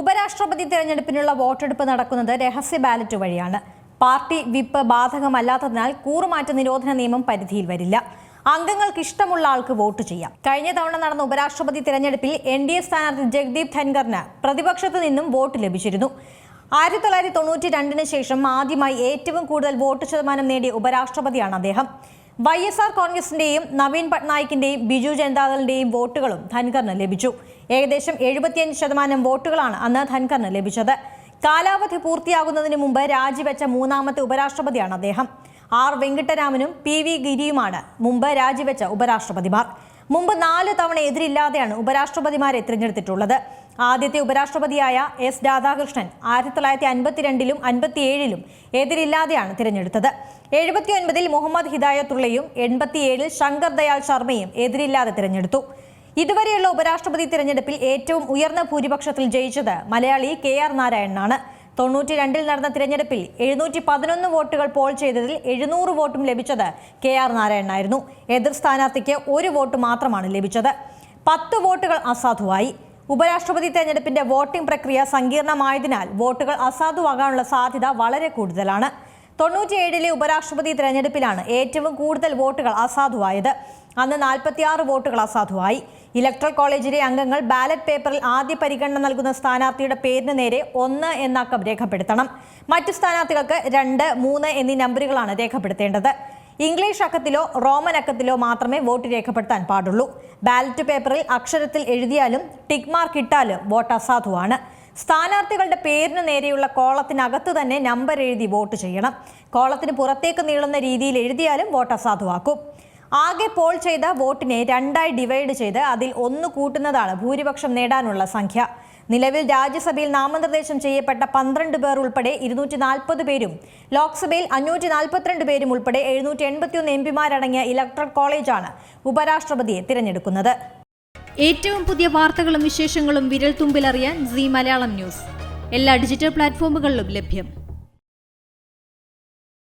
ഉപരാഷ്ട്രപതി തിരഞ്ഞെടുപ്പിനുള്ള വോട്ടെടുപ്പ് നടക്കുന്നത് രഹസ്യ ബാലറ്റ് വഴിയാണ്. പാർട്ടി വിപ്പ് ബാധകമല്ലാത്തതിനാൽ കൂറുമാറ്റ നിരോധന നിയമം പരിധിയിൽ വരില്ല. അംഗങ്ങൾക്ക് ഇഷ്ടമുള്ള ആൾക്ക് വോട്ട് ചെയ്യാം. കഴിഞ്ഞ തവണ നടന്ന ഉപരാഷ്ട്രപതി തിരഞ്ഞെടുപ്പിൽ എൻ ഡി എ സ്ഥാനാർത്ഥി ജഗ്ദീപ് ധൻഖറിന് പ്രതിപക്ഷത്തു നിന്നും വോട്ട് ലഭിച്ചിരുന്നു. ആയിരത്തി തൊള്ളായിരത്തി തൊണ്ണൂറ്റി രണ്ടിന് ശേഷം ആദ്യമായി ഏറ്റവും കൂടുതൽ വോട്ട് ശതമാനം നേടിയ ഉപരാഷ്ട്രപതിയാണ് അദ്ദേഹം. വൈ എസ് ആർ കോൺഗ്രസിന്റെയും നവീൻ പട്നായിക്കിന്റെയും ബിജു ജനതാദളിന്റെയും വോട്ടുകളും ധൻഖറിന് ലഭിച്ചു. ഏകദേശം എഴുപത്തിയഞ്ച് ശതമാനം വോട്ടുകളാണ് അന്ന് ധൻഖറിന് ലഭിച്ചത്. കാലാവധി പൂർത്തിയാകുന്നതിന് മുമ്പ് രാജിവെച്ച മൂന്നാമത്തെ ഉപരാഷ്ട്രപതിയാണ് അദ്ദേഹം. ആർ വെങ്കിട്ടരാമനും പി വി ഗിരിയുമാണ് മുമ്പ് രാജിവെച്ച ഉപരാഷ്ട്രപതിമാർ. മുമ്പ് നാല് തവണ എതിരില്ലാതെയാണ് ഉപരാഷ്ട്രപതിമാരെ തിരഞ്ഞെടുത്തിട്ടുള്ളത്. ആദ്യത്തെ ഉപരാഷ്ട്രപതിയായ എസ് രാധാകൃഷ്ണൻ ആയിരത്തി തൊള്ളായിരത്തി അൻപത്തിരണ്ടിലും അൻപത്തിയേഴിലും എതിരില്ലാതെയാണ് തിരഞ്ഞെടുത്തത്. എഴുപത്തിയൊൻപതിൽ മുഹമ്മദ് ഹിദായത്തുള്ളയും എൺപത്തിയേഴിൽ ശങ്കർ ദയാൽ ശർമ്മയും എതിരില്ലാതെ തിരഞ്ഞെടുത്തു. ഇതുവരെയുള്ള ഉപരാഷ്ട്രപതി തിരഞ്ഞെടുപ്പിൽ ഏറ്റവും ഉയർന്ന ഭൂരിപക്ഷത്തിൽ ജയിച്ചത് മലയാളി കെ ആർ നാരായണനാണ്. തൊണ്ണൂറ്റി രണ്ടിൽ നടന്ന തിരഞ്ഞെടുപ്പിൽ എഴുന്നൂറ്റി പതിനൊന്ന് വോട്ടുകൾ പോൾ ചെയ്തതിൽ എഴുന്നൂറ് വോട്ടും ലഭിച്ചത് കെ ആർ നാരായണനായിരുന്നു. എതിർ സ്ഥാനാർത്ഥിക്ക് ഒരു വോട്ട് മാത്രമാണ് ലഭിച്ചത്. പത്ത് വോട്ടുകൾ അസാധുവായി. ഉപരാഷ്ട്രപതി തെരഞ്ഞെടുപ്പിന്റെ വോട്ടിംഗ് പ്രക്രിയ സങ്കീർണമായതിനാൽ വോട്ടുകൾ അസാധുവാകാനുള്ള സാധ്യത വളരെ കൂടുതലാണ്. തൊണ്ണൂറ്റിയേഴിലെ ഉപരാഷ്ട്രപതി തെരഞ്ഞെടുപ്പിലാണ് ഏറ്റവും കൂടുതൽ വോട്ടുകൾ അസാധുവായത്. അന്ന് നാൽപ്പത്തിയാറ് വോട്ടുകൾ അസാധുവായി. ഇലക്ട്രൽ കോളേജിലെ അംഗങ്ങൾ ബാലറ്റ് പേപ്പറിൽ ആദ്യ പരിഗണന നൽകുന്ന സ്ഥാനാർത്ഥിയുടെ പേരിന് നേരെ ഒന്ന് എന്നക്കം രേഖപ്പെടുത്തണം. മറ്റു സ്ഥാനാർത്ഥികൾക്ക് രണ്ട് മൂന്ന് എന്നീ നമ്പറുകളാണ് രേഖപ്പെടുത്തേണ്ടത്. ഇംഗ്ലീഷ് അക്കത്തിലോ റോമൻ അക്കത്തിലോ മാത്രമേ വോട്ട് രേഖപ്പെടുത്താൻ പാടുള്ളൂ. ബാലറ്റ് പേപ്പറിൽ അക്ഷരത്തിൽ എഴുതിയാലും ടിക് മാർക്ക് ഇട്ടാലും വോട്ട് അസാധുവാണ്. സ്ഥാനാർത്ഥികളുടെ പേരിന് നേരെയുള്ള കോളത്തിനകത്ത് തന്നെ നമ്പർ എഴുതി വോട്ട് ചെയ്യണം. കോളത്തിന് പുറത്തേക്ക് നീളുന്ന രീതിയിൽ എഴുതിയാലും വോട്ട് അസാധുവാക്കും. ആകെ പോൾ ചെയ്ത വോട്ടിനെ രണ്ടായി ഡിവൈഡ് ചെയ്ത് അതിൽ ഒന്ന് കൂട്ടുന്നതാണ് ഭൂരിപക്ഷം നേടാനുള്ള സംഖ്യ. നിലവിൽ രാജ്യസഭയിൽ നാമനിർദ്ദേശം ചെയ്യപ്പെട്ട പന്ത്രണ്ട് പേർ ഉൾപ്പെടെ ഇരുന്നൂറ്റി നാൽപ്പത് പേരും ലോക്സഭയിൽ അഞ്ഞൂറ്റി നാൽപ്പത്തിരണ്ട് പേരും ഉൾപ്പെടെ എഴുന്നൂറ്റി എൺപത്തിയൊന്ന് എം പിമാരടങ്ങിയ ഇലക്ട്രൽ കോളേജാണ് ഉപരാഷ്ട്രപതിയെ തിരഞ്ഞെടുക്കുന്നത്. ഏറ്റവും പുതിയ വാർത്തകളും വിശേഷങ്ങളും വിരൽ തുമ്പിലറിയാൻ സി മലയാളം ന്യൂസ്. എല്ലാ ഡിജിറ്റൽ പ്ലാറ്റ്ഫോമുകളിലും ലഭ്യം.